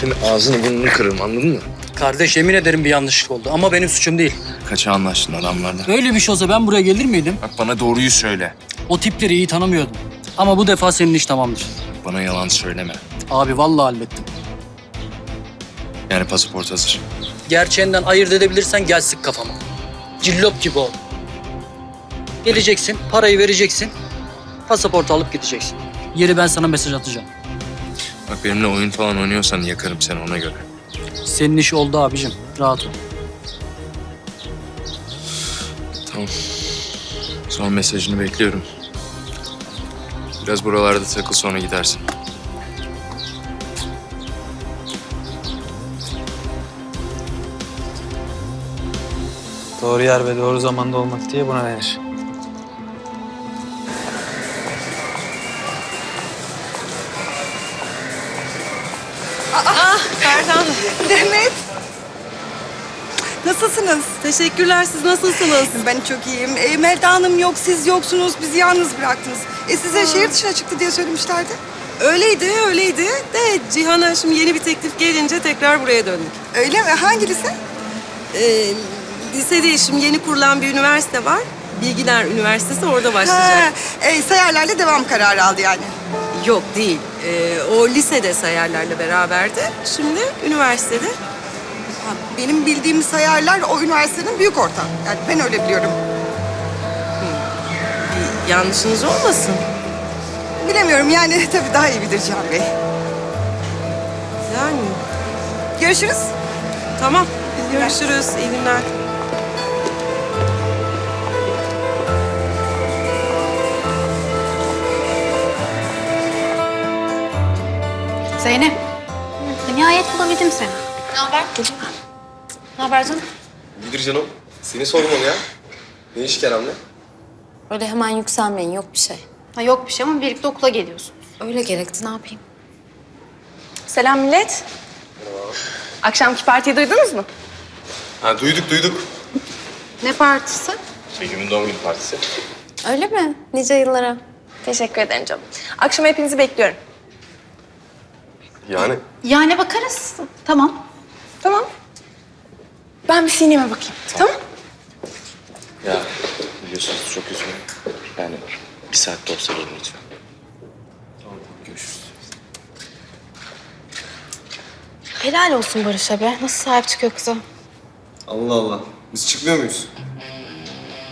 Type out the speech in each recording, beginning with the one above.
Senin ağzını burnunu kırarım anladın mı? Kardeş yemin ederim bir yanlışlık oldu ama benim suçum değil. Kaça anlaştın adamlarla? Böyle bir şey olsa ben buraya gelir miydim? Bak bana doğruyu söyle. O tipleri iyi tanımıyordum. Ama bu defa senin iş tamamdır. Bana yalan söyleme. Abi vallahi hallettim. Yani pasaport hazır. Gerçeğinden ayırt edebilirsen gel sık kafama. Cillop gibi ol. Geleceksin, parayı vereceksin. Pasaportu alıp gideceksin. Yeri ben sana mesaj atacağım. Bak benimle oyun falan oynuyorsan yakarım seni ona göre. Senin iş oldu abicim. Rahat ol. Tamam. Son mesajını bekliyorum. Biraz buralarda takıl sonra gidersin. Doğru yer ve doğru zamanda olmak diye buna denir. Demet. Nasılsınız? Teşekkürler. Siz nasılsınız? Ben çok iyiyim. E, Melda Hanım yok, siz yoksunuz. Bizi yalnız bıraktınız. E size şehir dışına çıktı diye söylemişlerdi. Öyleydi, öyleydi. De Cihan'a şimdi yeni bir teklif gelince tekrar buraya döndük. Öyle mi? Hangi lise? Ee, lisede şimdi yeni kurulan bir üniversite var. Bilgiler Üniversitesi orada Ha, başlayacak. e, sayarlarla devam kararı aldı yani. Yok değil. Ee, o lisede sayarlarla beraberdi. Şimdi üniversitede. Ha, benim bildiğim sayarlar o üniversitenin büyük ortağı. Yani ben öyle biliyorum. Bir yanlışınız olmasın. Bilemiyorum yani tabii daha iyi bilir Cihan Bey. Yani Görüşürüz. tamam. Görüşürüz. İyi günler. Zeynep. Nihayet bulabildim seni. Ne haber? Ne haber canım? İyidir canım. Seni sormalı ya. Ne iş Kerem'le? Öyle hemen yükselmeyin, yok bir şey. Ha, yok bir şey ama birlikte okula geliyorsun. Öyle gerekti, ne yapayım? Selam millet. Akşamki partiyi duydunuz mu? Ha duyduk duyduk. Ne partisi? Begüm'ün doğum günü partisi. Öyle mi? Nice yıllara. Teşekkür ederim canım. Akşam hepinizi bekliyorum. Yani Yani bakarız. Tamam. Tamam. Ben bir sineme bakayım. Tamam. Ya biliyorsunuz çok üzgünüm. Yani bir saatte olsa gelin lütfen. Tamam görüşürüz. Helal olsun Barış'a be. Nasıl sahip çıkıyor kıza? Allah Allah. Biz çıkmıyor muyuz?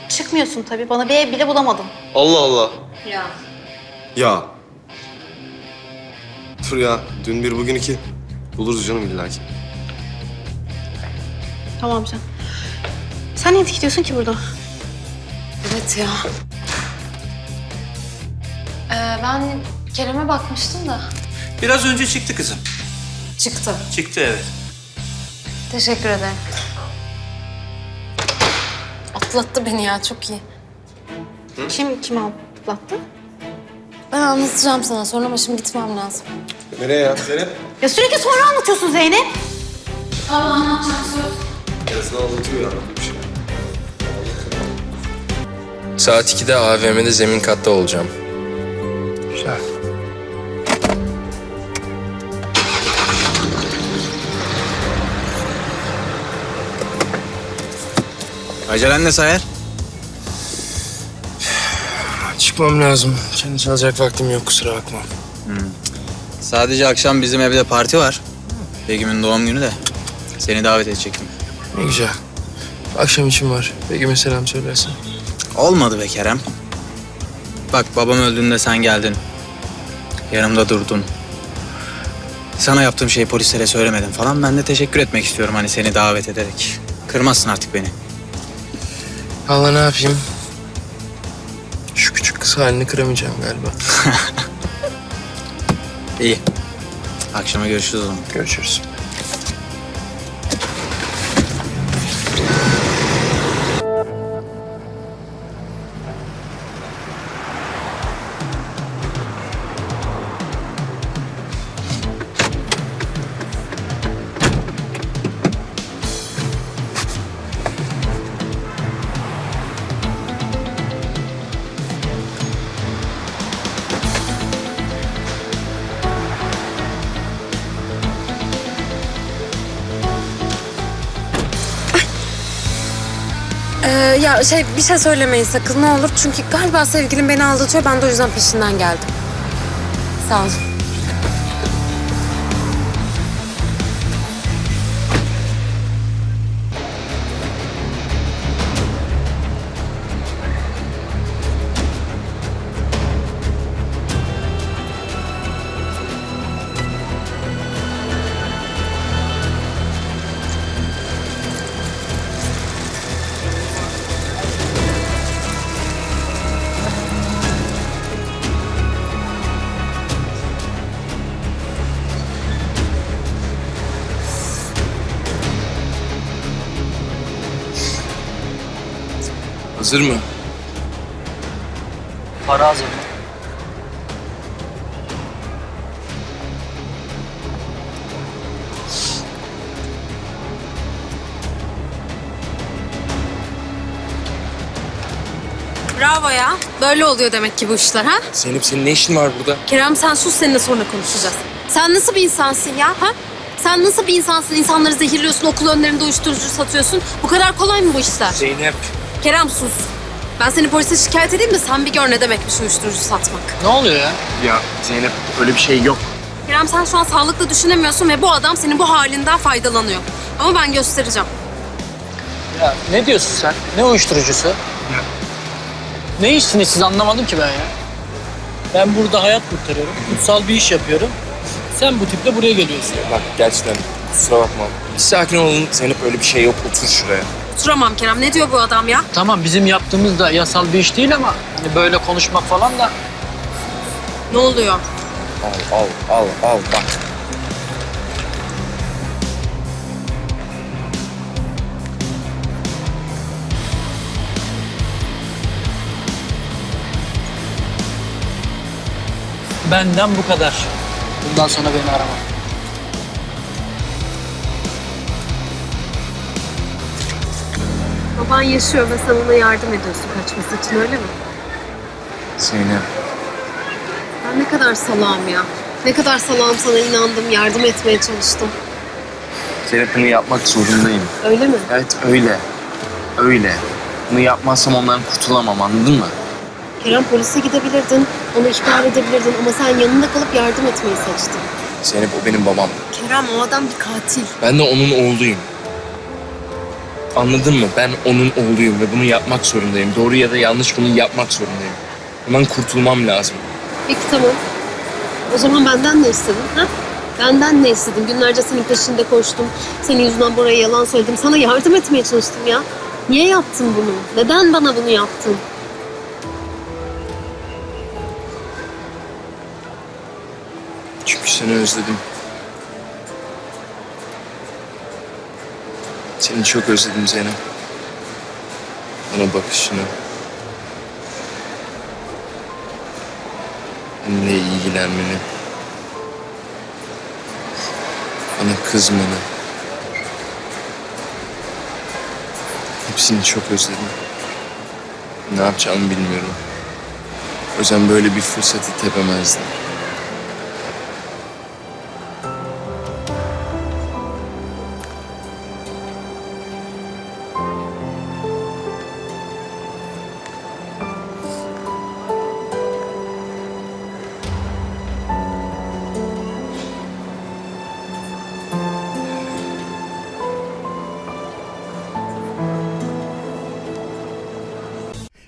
Çıkmıyorsun tabii. Bana bir ev bile bulamadın. Allah Allah. Ya. Ya. Dur ya. Dün bir bugün iki. Buluruz canım illa ki. Tamam sen. Sen niye gidiyorsun ki burada? Evet ya. Ee, ben Kerem'e bakmıştım da. Biraz önce çıktı kızım. Çıktı. Çıktı evet. Teşekkür ederim. Atlattı beni ya, çok iyi. Kim kim atlattı? Ben anlatacağım sana sonra ama şimdi gitmem lazım. Nereye ya? Zeynep? Ya sürekli sonra anlatıyorsun Zeynep. Yazını anlatıyor ya. Bir şey. Saat 2'de AVM'de zemin katta olacağım. Güzel. Acelen ne sayar? Çıkmam lazım. Kendi çalacak vaktim yok kusura bakma. Sadece akşam bizim evde parti var. Begüm'ün doğum günü de. Seni davet edecektim. Ne güzel. Akşam için var. Begüm'e selam söylersin. Olmadı be Kerem. Bak babam öldüğünde sen geldin. Yanımda durdun. Sana yaptığım şeyi polislere söylemedim falan. Ben de teşekkür etmek istiyorum hani seni davet ederek. Kırmazsın artık beni. Allah ne yapayım? Halini kıramayacağım galiba. İyi. Akşama görüşürüz o zaman. Görüşürüz. Ya şey bir şey söylemeyin sakın ne olur. Çünkü galiba sevgilim beni aldatıyor. Ben de o yüzden peşinden geldim. Sağ olun. Hazır mı? Para hazır mı? Bravo ya. Böyle oluyor demek ki bu işler ha? Zeynep senin ne işin var burada? Kerem sen sus seninle sonra konuşacağız. Sen nasıl bir insansın ya ha? Sen nasıl bir insansın? İnsanları zehirliyorsun, okul önlerinde uyuşturucu satıyorsun. Bu kadar kolay mı bu işler? Zeynep. Kerem sus. Ben seni polise şikayet edeyim de sen bir gör ne demekmiş uyuşturucu satmak. Ne oluyor ya? Ya Zeynep öyle bir şey yok. Kerem sen şu an sağlıklı düşünemiyorsun ve bu adam senin bu halinden faydalanıyor. Ama ben göstereceğim. Ya ne diyorsun sen? Ne uyuşturucusu? Ne işsiniz siz anlamadım ki ben ya. Ben burada hayat kurtarıyorum. Kutsal bir iş yapıyorum. Sen bu tiple buraya geliyorsun. Bak gerçekten kusura bakma. Bir sakin olun Zeynep öyle bir şey yok. Otur şuraya. Oturamam Kerem. Ne diyor bu adam ya? Tamam bizim yaptığımız da yasal bir iş değil ama hani böyle konuşmak falan da Ne oluyor? Al al al al bak. benden bu kadar. Bundan sonra beni arama. Baban yaşıyor ve sen ona yardım ediyorsun kaçması için öyle mi? Zeynep. Ben ne kadar salağım ya. Ne kadar salağım sana inandım, yardım etmeye çalıştım. Zeynep bunu yapmak zorundayım. Öyle mi? Evet öyle. Öyle. Bunu yapmazsam ondan kurtulamam anladın mı? Kerem polise gidebilirdin, onu ihbar edebilirdin ama sen yanında kalıp yardım etmeyi seçtin. Zeynep o benim babam. Kerem o adam bir katil. Ben de onun oğluyum. Anladın mı? Ben onun oğluyum ve bunu yapmak zorundayım. Doğru ya da yanlış bunu yapmak zorundayım. Bundan kurtulmam lazım. Peki tamam. O zaman benden ne istedin ha? Benden ne istedin? Günlerce senin peşinde koştum. Senin yüzünden buraya yalan söyledim. Sana yardım etmeye çalıştım ya. Niye yaptın bunu? Neden bana bunu yaptın? Çünkü seni özledim. Seni çok özledim Zeynep. Bana bakışını. Benimle ilgilenmeni. Bana kızmanı. Hepsini çok özledim. Ne yapacağımı bilmiyorum. Yüzden böyle bir fırsatı tepemezdim.